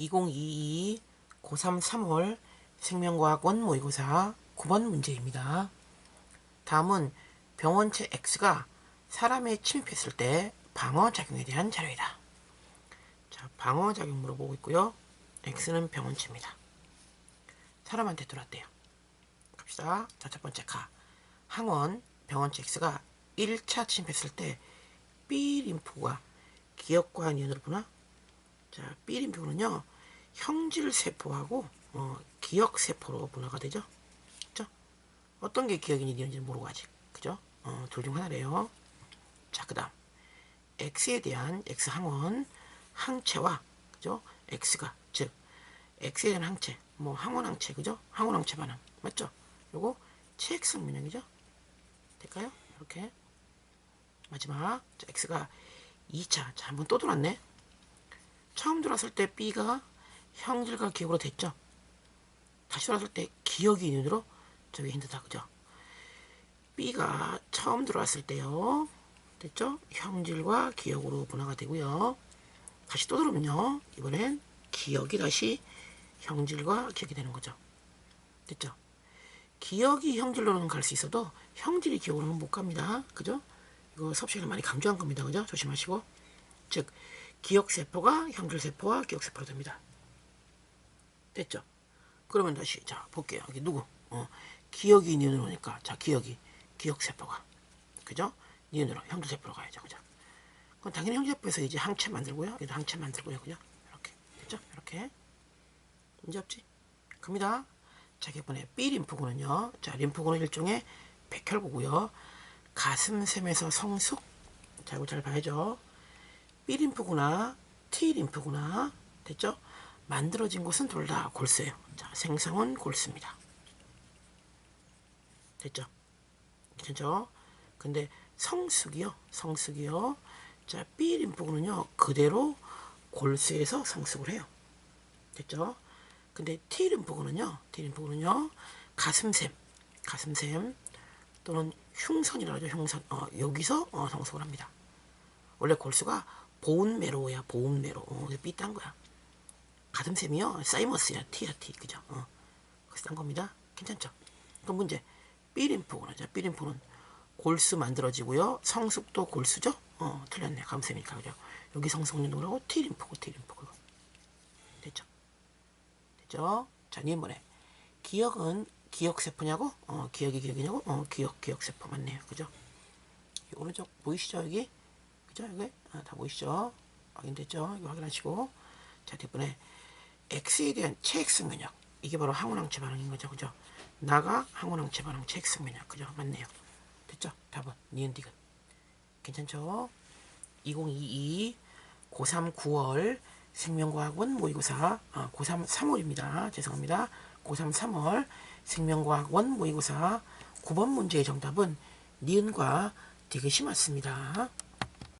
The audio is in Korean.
2022 고3 3월 생명과학원 모의고사 9번 문제입니다. 다음은 병원체 X가 사람에 침입했을 때 방어작용에 대한 자료이다. 자, 방어작용 물어보고 있고요. X는 병원체입니다. 사람한테 들어왔대요. 갑시다. 자, 첫 번째 가. 항원 병원체 X가 1차 침입했을 때 B 림프가 기억과 니은으로 보나? 자, B 림프는요. 형질 세포하고 어, 기억 세포로 분화가 되죠. 그죠? 어떤 게 기억이니 니은인지 모르고 아직. 그죠? 어, 둘 중 하나래요. 자, 그 다음 X에 대한 X 항원 항체와 그죠? X가 즉 X에 대한 항체, 뭐 항원 항체 그죠? 항원 항체 반응 맞죠? 요거 체액성 면역이죠? 될까요? 이렇게 마지막 자, X가 2차 자 한번 또 들어왔네 처음 들어왔을 때 B가 형질과 기억으로 됐죠 다시 들어왔을 때 기억이 눈으로 저기 힌트다 그죠 B가 처음 들어왔을 때요 됐죠 형질과 기억으로 분화가 되고요 다시 또 들어오면요 이번엔 기억이 다시 형질과 기억이 되는 거죠 됐죠 기억이 형질로는 갈 수 있어도 형질이 기억으로는 못 갑니다. 그죠? 이거 섭씨가 많이 강조한 겁니다. 그죠? 조심하시고. 즉, 기억세포가 형질세포와 기억세포로 됩니다. 됐죠? 그러면 다시, 자, 볼게요. 여기 누구? 어, 기억이 니은으로 오니까, 자, 기억이, 기억세포가. 그죠? 니은으로, 형질세포로 가야죠. 그죠? 그럼 당연히 형질세포에서 이제 항체 만들고요. 여기도 항체 만들고요. 그죠? 이렇게. 됐죠? 이렇게. 문제 없지? 갑니다. 자, 이번에 B 림프군은요. 자, 림프군은 일종의 백혈구고요. 가슴샘에서 성숙. 자, 이거 잘 봐야죠. B 림프구나 T 림프구나 됐죠? 만들어진 곳은 둘 다 골수예요. 자, 생성은 골수입니다. 됐죠? 괜찮죠? 근데 성숙이요. 성숙이요. 자, B 림프군은요. 그대로 골수에서 성숙을 해요. 됐죠? 근데 T 림프군은요. T 림프군은요. 가슴샘, 가슴샘 또는 흉선이라고 하죠. 흉선. 어, 여기서 어, 성숙을 합니다. 원래 골수가 보운메로야. 보운메로. 어, 삐딴 거야. 가슴샘이요. 사이머스야. T야 T. 그죠? 어. 딴 겁니다. 괜찮죠? 그럼 문제. B 림프군. 자, B 림프는 골수 만들어지고요. 성숙도 골수죠? 어, 틀렸네. 가슴샘이니까. 그죠? 여기 성숙률 하고 T 림프고 T 림프고. 됐죠? 됐죠? 자, 니번에 기억은 기억세포냐고? 어, 기억이 기억이냐고? 어, 기억, 기억세포 맞네요. 그죠? 이 오른쪽 보이시죠? 여기? 그죠? 여기? 아, 다 보이시죠? 확인됐죠? 이거 확인하시고. 자, 뒷번에 X에 대한 체액성 면역. 이게 바로 항원항체 반응인 거죠. 그죠? 나가 항원항체 반응 체액성 면역. 그죠? 맞네요. 됐죠? 답은 니은 디귿. 괜찮죠? 2022 고3 9월 생명과학원 모의고사 아, 고3 3월입니다. 죄송합니다. 고3 3월 생명과학원 모의고사 9번 문제의 정답은 니은과 디귿이 맞습니다.